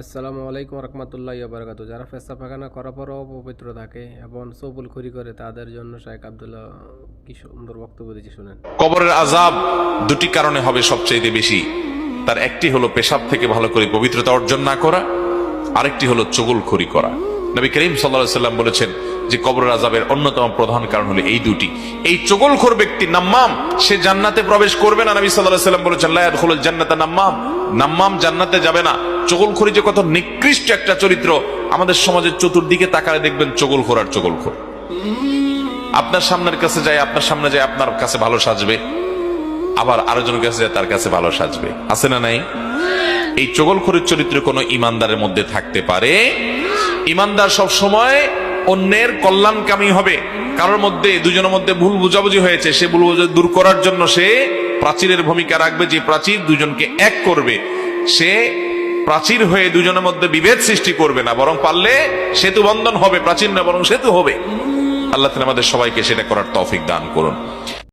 আসসালামু আলাইকুম রহমতুল্লাহ বারকাত। যারা ফেসা পাখানা করার পরও পবিত্র থাকে এবং সবুল খুরি করে, তাদের জন্য শেখ আবদুল্লাহ কি সুন্দর বক্তব্য দিয়েছে শুনেন। কবরের আজাব দুটি কারণে হবে সবচেয়ে বেশি। তার একটি হলো পেশাব থেকে ভালো করে পবিত্রতা অর্জন না করা, আরেকটি হলো চগলখড়ি করা। নবী করিম সাল্লা সাল্লাম বলেছেন যে কবরের আজাবের অন্যতম প্রধান কারণ হলো এই দুটি। এই চগলখোর ব্যক্তি নাম্মাম, সে জান্নাতে প্রবেশ করবে না। নবী সাল্লাহ সাল্লাম বলেছেন লায়াদখুল জান্নাতা নাম্মাম। নাম্মাম জান্নাতে যাবে না। চগলখড়ি যে কত নিকৃষ্ট একটা চরিত্র, আমাদের সমাজের চতুর্দিকে তাকালে দেখবেন চগলখোর আর চগলখোর। আপনার সামনের কাছে যায়, আপনার সামনে যায়, আপনার কাছে ভালো সাজবে। আবার আরেকজনের কাছে যায়, তার কাছে ভালো সাজবে। আছে না নাই? এই চগলখড়ির চরিত্র কোনো ইমানদারের মধ্যে থাকতে পারে? ইমানদার সব সময় অন্যের কল্যাণকামী হবে। কারোর মধ্যে, দুজনের মধ্যে ভুল বুঝাবুঝি হয়েছে, সে ভুল বুঝাবুঝি দূর করার জন্য সে প্রাচীরের ভূমিকা রাখবে। যে প্রাচীর দুজনকে এক করবে, সে প্রাচীর হয়ে দুজনের মধ্যে বিভেদ সৃষ্টি করবে না, বরং পারলে সেতু বন্ধন হবে প্রাচীর না, বরং সেতু হবে। আল্লাহ তালা আমাদের সবাইকে সেটা করার তৌফিক দান করুন।